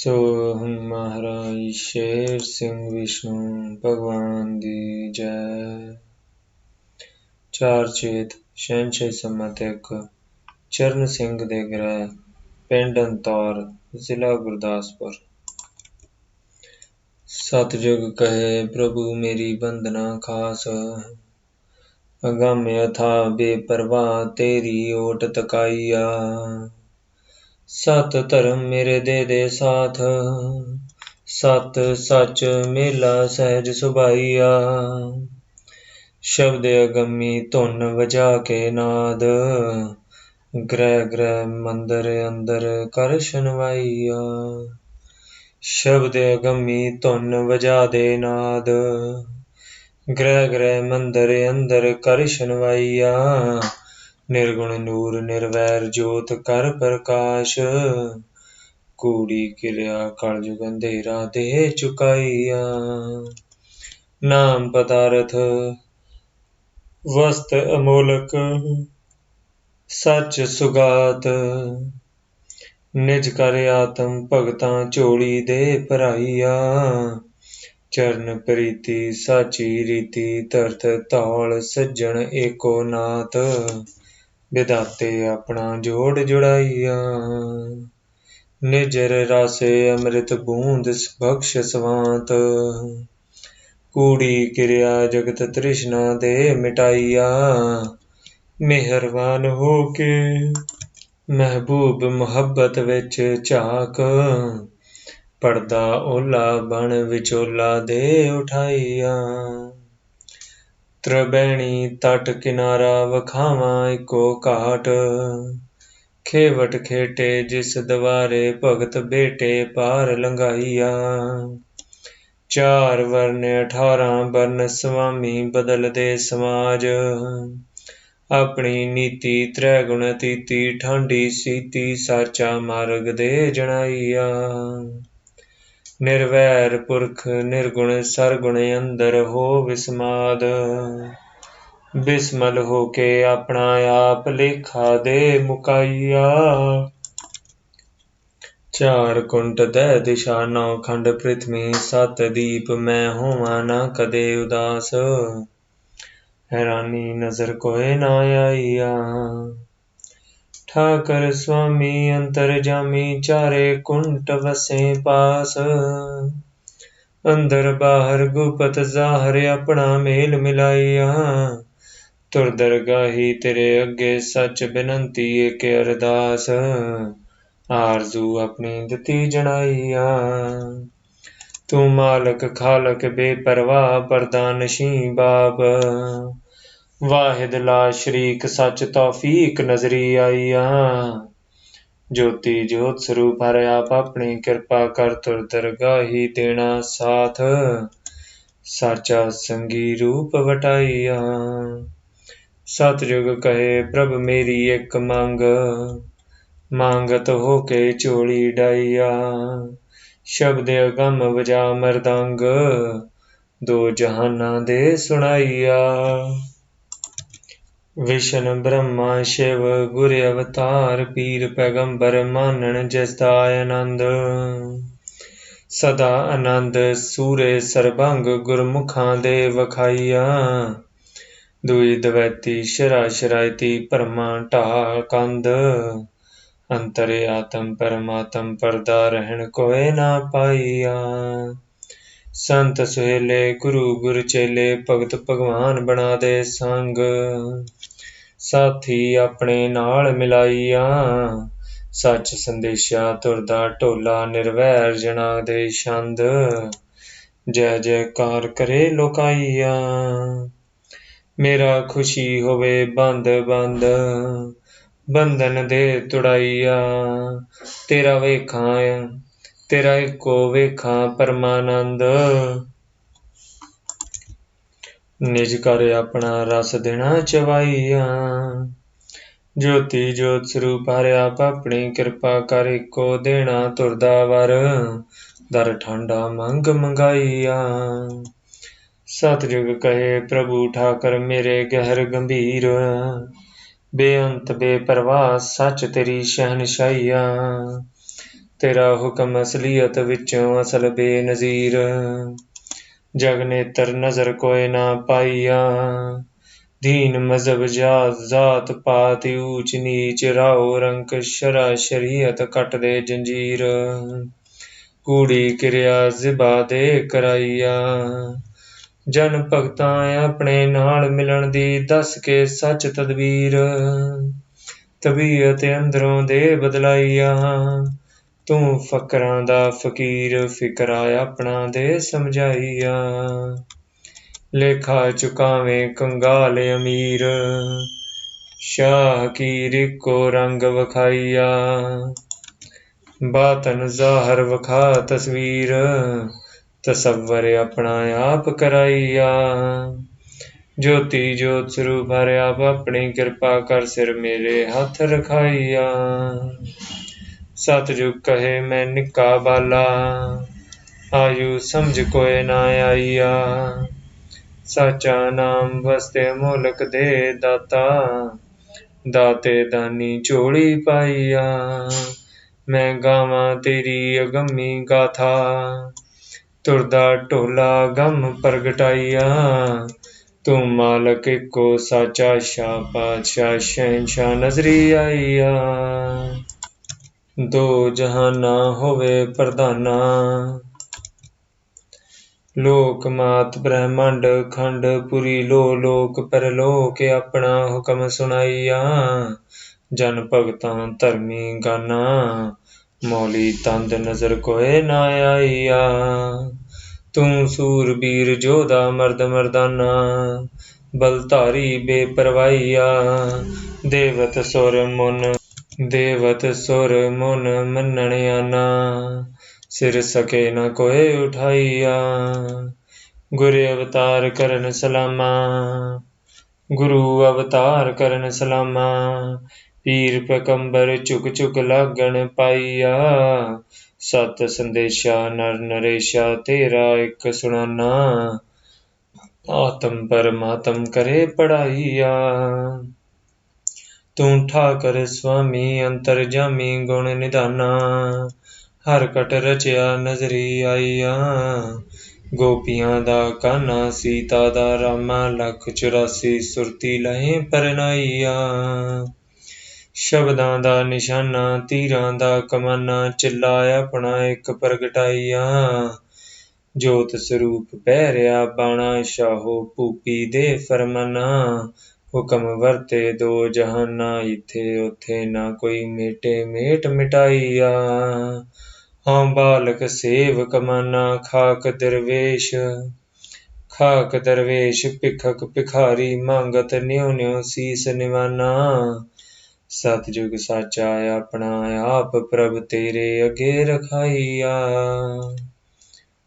ਸੋ ਮਹਾਰਾਜ, ਸ਼ੇਰ ਸਿੰਘ ਵਿਸ਼ਨੂੰ, ਭਗਵਾਨ ਦੀ ਜੈ। ਚਾਰ ਚੇਤ ਸ਼ਹਿਨਸ਼ਾਹ ਸਮਤ ਇੱਕ, ਚਰਨ ਸਿੰਘ ਦੇ ਗ੍ਰਹਿ, ਪਿੰਡ ਅੰਤੌਰ, ਜ਼ਿਲ੍ਹਾ ਗੁਰਦਾਸਪੁਰ। ਸਤਜੁਗ ਕਹੇ, ਪ੍ਰਭੂ ਮੇਰੀ ਬੰਦਨਾ ਖਾਸ। ਅਗੰਮ ਅਥਾ ਬੇਪਰਵਾਹ, ਤੇਰੀ ਓਟ ਤਕਾਈਆ ਸਤ ਧਰਮ ਮੇਰੇ ਦੇ ਦੇ ਸਾਥ। ਸਤ ਸੱਚ ਮੇਲਾ ਸਹਿਜ ਸੁਭਾਈਆ। ਸ਼ਬਦ ਅਗੰਮੀ ਧੁਨ ਵਜਾ ਕੇ ਨਾਦ। ਗ੍ਰਹਿ ਗ੍ਰਹਿ ਮੰਦਰ ਅੰਦਰ ਕਰ ਸ਼ਨਵਾਈਆ ਸ਼ਬਦ ਅਗੰਮੀ ਧੁਨ ਵਜਾ ਦੇ ਨਾਦ। ਗ੍ਰਹਿ ਗ੍ਰਹਿ ਮੰਦਰ ਅੰਦਰ ਕਰ ਸ਼ਨਵਾਈਆ ਨਿਰਗੁਣ ਨੂਰ ਨਿਰਵੈਰ ਜੋਤ ਕਰ ਪ੍ਰਕਾਸ਼। ਕੂੜੀ ਕਿਰਿਆ ਕਲਯੁਗ ਅੰਧੇਰਾ ਦੇ ਚੁਕਾਈਆ। ਨਾਮ ਪਦਾਰਥ, ਵਸਤ ਅਮੋਲਕ, ਸੱਚ ਸੁਗਾਤ। ਨਿਜ ਕਰ ਆਤਮ ਭਗਤਾਂ ਝੋਲੀ ਦੇ ਭਰਾਈਆ। ਚਰਨ ਪ੍ਰੀਤੀ, ਸਾਚੀ ਰੀਤੀ, ਧਰਤ ਤੌਲ ਸੱਜਣ ਏਕੋ ਨਾਤ ਵਿਦਾਤੇ ਆਪਣਾ ਜੋੜ ਜੁੜਾਈਆ। ਨਿਜਰ ਰਾਸੇ ਅੰਮ੍ਰਿਤ ਬੂੰਦ ਬਖਸ਼ ਸਵਾਂਤ। ਕੂੜੀ ਕਿਰਿਆ ਜਗਤ ਤ੍ਰਿਸ਼ਨਾ ਦੇ ਮਿਟਾਈਆ। ਮਿਹਰਬਾਨ ਹੋ ਕੇ ਮਹਿਬੂਬ ਮੁਹੱਬਤ ਵਿੱਚ ਝਾਕ। ਪਰਦਾ ਓਲਾ ਬਣ ਵਿਚੋਲਾ ਦੇ ਉਠਾਈਆ। ਤ੍ਰਬੈਣੀ ਤਟ ਕਿਨਾਰਾ ਵਖਾਵਾਂ ਇੱਕੋ ਘਾਟ। ਖੇਵਟ ਖੇਟੇ ਜਿਸ ਦਵਾਰੇ ਭਗਤ ਬੇਟੇ ਪਾਰ ਲੰਘਾਈਆ। ਚਾਰ ਵਰਨ 18 ਵਰਨ ਸੁਆਮੀ ਬਦਲਦੇ ਸਮਾਜ। ਆਪਣੀ ਨੀਤੀ ਤ੍ਰੈ ਗੁਣ ਤੀਤੀ ਠਾਂਡੀ ਸੀਤੀ ਸਾਚਾ ਮਾਰਗ ਦੇ ਜਣਾਈਆ। ਨਿਰਵੈਰ ਪੁਰਖ ਨਿਰਗੁਣ ਸਰਗੁਣ ਅੰਦਰ ਹੋ ਵਿਸਮਾਦ ਬਿਸਮਲ ਹੋ ਕੇ ਆਪਣਾ ਆਪ ਲੇਖਾ ਦੇ ਮੁਕਾਈਆ ਚਾਰ ਕੁੰਟ ਦੇ ਦਿਸ਼ਾ ਨੌ ਖੰਡ ਪ੍ਰਿਥਵੀ ਸਤ ਦੀਪ ਮੈਂ ਹੋਵਾਂ ਨਾ ਕਦੇ ਉਦਾਸ। ਹੈਰਾਨੀ ਨਜ਼ਰ ਕੋਏ ਨਾ ਆਈਆ। ਠਾਕਰ ਸੁਆਮੀ ਅੰਤਰ ਜਾਮੀ ਚਾਰੇ ਕੁੰਟ ਵਸੇ ਪਾਸ। ਅੰਦਰ ਬਾਹਰ ਗੁਪਤ ਜ਼ਾਹਰ ਆਪਣਾ ਮੇਲ ਮਿਲਾਈਆ ਤੁਰ ਦਰਗਾਹੀ ਤੇਰੇ ਅੱਗੇ ਸੱਚ ਬੇਨੰਤੀ ਏਕ ਅਰਦਾਸ। ਆਰਜ਼ੂ ਆਪਣੀ ਦਿੱਤੀ ਜਣਾਈਆ। ਤੂੰ ਮਾਲਕ ਖਾਲਕ ਬੇਪਰਵਾਹ ਪਰਦਾਨਸ਼ੀ ਬਾਬ ਵਾਹਿਦ ਲਾ ਸ਼ਰੀਕ ਸੱਚ ਤੌਫੀਕ ਨਜ਼ਰੀ ਆਈਆ ਜੋਤੀ ਜੋਤ ਸਰੂਪ ਹਰ ਆਪ ਆਪਣੀ ਕਿਰਪਾ ਕਰ ਤੁਰ ਦਰਗਾਹੀ ਦੇਣਾ ਸਾਥ। ਸਾਚਾ ਸੰਗੀ ਰੂਪ ਵਟਾਈਆ ਸਤਜੁਗ ਕਹੇ ਪ੍ਰਭ ਮੇਰੀ ਇੱਕ ਮੰਗ, ਮੰਗਤ ਹੋ ਕੇ ਝੋਲੀ ਡਾਈਆ ਸ਼ਬਦ ਅਗੰਮ ਵਜਾ ਮਰਦੰਗ, ਦੋ ਜਹਾਨਾਂ ਦੇ ਸੁਣਾਈਆ ਵਿਸ਼ਨ ਬ੍ਰਹਮਾ ਸ਼ਿਵ ਗੁਰ ਅਵਤਾਰ ਪੀਰ ਪੈਗੰਬਰ ਮਾਨਣ ਜਿਸ ਦਾ ਆਨੰਦ। ਸਦਾ ਆਨੰਦ ਸੂਰੇ ਸਰਬੰਗ ਗੁਰਮੁਖਾਂ ਦੇ ਵਖਾਈਆ। ਦੁਈ ਦਵੈਤੀ ਸ਼ਰਾ ਸ਼ਰਾਇਤੀ ਪਰਮਾ ਢਾ ਕੰਦ। ਅੰਤਰ ਆਤਮ ਪਰਮਾਤਮ ਪਰਦਾ ਰਹਿਣ ਕੋਏ ਨਾ ਪਾਈਆ। ਸੰਤ ਸੁਹੇਲੇ ਗੁਰੂ ਗੁਰ ਚੇਲੇ ਭਗਤ ਭਗਵਾਨ ਬਣਾ ਦੇ ਸੰਗ। ਸਾਥੀ ਆਪਣੇ ਨਾਲ ਮਿਲਾਈਆ। ਸੱਚ ਸੰਦੇਸ਼ਾ ਤੁਰਦਾ ਢੋਲਾ ਨਿਰਵੈਰ ਜਣਾ ਦੇ ਛੰਦ। ਜੈ ਜੈਕਾਰ ਕਰੇ ਲੋਕਾਈਆ ਮੇਰਾ ਖੁਸ਼ੀ ਹੋਵੇ ਬੰਦ ਬੰਦ, ਬੰਧਨ ਦੇ ਤੁੜਾਈਆ। ਤੇਰਾ ਵੇਖਾਂ, ਤੇਰਾ ਇੱਕੋ ਵੇਖਾਂ ਪਰਮਾਨੰਦ। ਨਿਜ ਕਰ ਆਪਣਾ ਰਸ ਦੇਣਾ ਚਵਾਈਆ। ਜੋਤੀ ਜੋਤ ਸਰੂਪ ਹਰਿ ਆਪ ਆਪਣੀ ਕਿਰਪਾ ਕਰ ਇਕੋ ਦੇਣਾ ਤੁਰਦਾ ਵਰ, ਦਰ ਠੰਡਾ ਮੰਗ ਮੰਗਾਈਆ। ਸਤਜੁਗ ਕਹੇ, ਪ੍ਰਭੂ ਠਾਕਰ ਮੇਰੇ ਗਹਿਰ ਗੰਭੀਰ, ਬੇਅੰਤ ਬੇਪਰਵਾਹ ਸੱਚ ਤੇਰੀ ਸ਼ਹਿਨਸ਼ਾਹੀਆ ਤੇਰਾ ਹੁਕਮ ਅਸਲੀਅਤ ਵਿੱਚੋਂ ਅਸਲ ਬੇਨਜ਼ੀਰ। ਜਗ ਨੇਤਰ ਨਜ਼ਰ ਕੋਇ ਨਾ ਪਾਈਆ। ਦੀਨ ਮਜ਼ਹਬ ਜਾਤ ਜ਼ਾਤ ਪਾਤ ਊਚ ਨੀਚ ਰਾਓ ਰੰਕ ਸ਼ਰਾ ਸ਼ਰੀਅਤ ਕੱਟਦੇ ਜੰਜੀਰ। ਕੂੜੀ ਕਿਰਿਆ ਜ਼ਿਬਾ ਦੇ ਕਰਾਈਆ। ਜਨ ਭਗਤਾਂ ਆਪਣੇ ਨਾਲ ਮਿਲਣ ਦੀ ਦੱਸ ਕੇ ਸੱਚ ਤਦਬੀਰ। ਤਬੀਅਤ ਅੰਦਰੋਂ ਦੇ ਬਦਲਾਈਆ। ਤੂੰ ਫਕਰਾਂ ਦਾ ਫਕੀਰ ਫਿਕਰਾ ਆਪਣਾ ਦੇ ਸਮਝਾਈਆ। ਲੇਖਾ ਚੁਕਾਵੇਂ ਕੰਗਾਲ ਅਮੀਰ, ਸ਼ਾਹ ਕੀ ਰਿਕੋ ਰੰਗ ਵਖਾਈਆ। ਬਾਤਨ ਜ਼ਾਹਰ ਵਖਾ ਤਸਵੀਰ, ਤਸਵਰ ਆਪਣਾ ਆਪ ਕਰਾਈਆ। ਜੋਤੀ ਜੋਤ ਸਰੂਪ ਹਰਿ ਆਪ ਆਪਣੀ ਕਿਰਪਾ ਕਰ ਸਿਰ ਮੇਰੇ ਹੱਥ ਰਖਾਈਆ। ਸਤਜੁਗ ਕਹੇ ਮੈਂ ਨਿੱਕਾ ਬਾਲਾ, ਆਯੂ ਸਮਝ ਕੋਏ ਨਾ ਆਈਆ। ਸਾਚਾ ਨਾਮ ਵਸਤੇ ਮੁਲਕ ਦੇ ਦਾਤਾ, ਦਾਤੇ ਦਾਨੀ ਝੋਲੀ ਪਾਈਆ। ਮੈਂ ਗਾਵਾਂ ਤੇਰੀ ਅਗੰਮੀ ਗਾਥਾ, ਤੁਰਦਾ ਢੋਲਾ ਗਮ ਪ੍ਰਗਟਾਈਆ। ਤੂੰ ਮਾਲਕ ਇੱਕੋ ਸਾਚਾ ਸ਼ਾਹ, ਪਾਤਸ਼ਾਹ, ਸ਼ਹਿਨਸ਼ਾਹ ਨਜ਼ਰੀ ਆਈਆ। ਦੋ ਜਹਾਨਾ ਹੋਵੇ ਪ੍ਰਧਾਨਾ। ਲੋਕ ਮਾਤ ਬ੍ਰਹਮੰਡ ਖੰਡ ਪੁਰੀ ਲੋ ਲੋਕ ਪਰਲੋਕ ਆਪਣਾ ਹੁਕਮ ਸੁਣਾਈਆ। ਜਨ ਭਗਤਾਂ ਧਰਮੀ ਗਾਨਾ, ਮੌਲੀ ਤੰਦ ਨਜ਼ਰ ਕੋਏ ਨਾ ਆਈਆ। ਤੂੰ ਸੂਰਬੀਰ ਜੋਧਾ ਮਰਦ ਮਰਦਾਨਾ, ਬਲਧਾਰੀ ਬੇਪਰਵਾਹੀਆ। ਦੇਵਤ ਸੁਰ ਮੁਨ ਦੇਵਤ ਸੁਰ ਮੁਨ ਮੰਨਣ ਆਨਾ ਸਿਰ ਸਕੇ ਨ ਕੋਏ ਉਠਾਈਆ। ਗੁਰ ਅਵਤਾਰ ਕਰਨ ਸਲਾਮਾ, ਗੁਰੂ ਅਵਤਾਰ ਕਰਨ ਸਲਾਮਾ, ਪੀਰ ਪੈਗੰਬਰ ਝੁਕ ਝੁਕ ਲਾਗਣ ਪਾਈਆ। ਸਤ ਸੰਦੇਸ਼ਾ ਨਰ ਨਰੇਸ਼ਾ ਤੇਰਾ ਇੱਕ ਸੁਣਾਨਾ, ਆਤਮ ਪਰਮਾਤਮ ਕਰੇ ਪੜਾਈਆ। ਤੂੰ ਠਾਕਰ ਸੁਆਮੀ, ਅੰਤਰ ਗੁਣ ਨਿਧਾਨਾ। ਹਰ ਕਟ ਰਚਿਆ ਨਜ਼ਰੀ ਆਈਆ। ਗੋਪੀਆਂ ਦਾ ਕਾਨਾ, ਸੀਤਾ ਦਾ ਰਾਮਾ, ਲੱਖ 84 ਸੁਰਤੀ ਲਹੇ ਪਰਨਾਈਆ। ਸ਼ਬਦਾਂ ਦਾ ਨਿਸ਼ਾਨਾ, ਤੀਰਾਂ ਦਾ ਕਮਾਨਾ, ਚਿੱਲਾ ਆਪਣਾ ਇੱਕ ਪ੍ਰਗਟਾਈਆ। ਜੋਤ ਸਰੂਪ ਪਹਿਰਿਆ ਬਾਣਾ, ਸ਼ਾਹੋ ਭੂਪੀ ਦੇ ਫਰਮਾਨਾ। ਹੁਕਮ ਵਰਤੇ ਦੋ ਜਹਾਨਾ, ਇਥੇ ਉਥੇ ਨਾ ਕੋਈ ਮੇਟੇ ਮੇਟ ਮਿਟਾਈਆ। ਹਾਂ ਬਾਲਕ ਸੇਵ ਕਮਾਨਾ ਖਾਕ ਦਰਵੇਸ਼। ਖਾਕ ਦਰਵੇਸ਼ ਭਿਖਕ ਭਿਖਾਰੀ, ਮੰਗਤ ਨਿਉ ਨਿਉ ਸੀਸ ਨਿਵਾਨਾ। ਸਤਜੁਗ ਸਾਚਾ ਆਪਣਾ ਆਪ ਪ੍ਰਭ ਤੇਰੇ ਅਗੇ ਰਖਾਈਆ।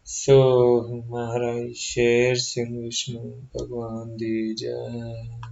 ਸੋ ਮਹਾਰਾਜ, ਸ਼ੇਰ ਸਿੰਘ, ਵਿਸ਼ਨੂੰ, ਭਗਵਾਨ ਦੀ ਜੈ।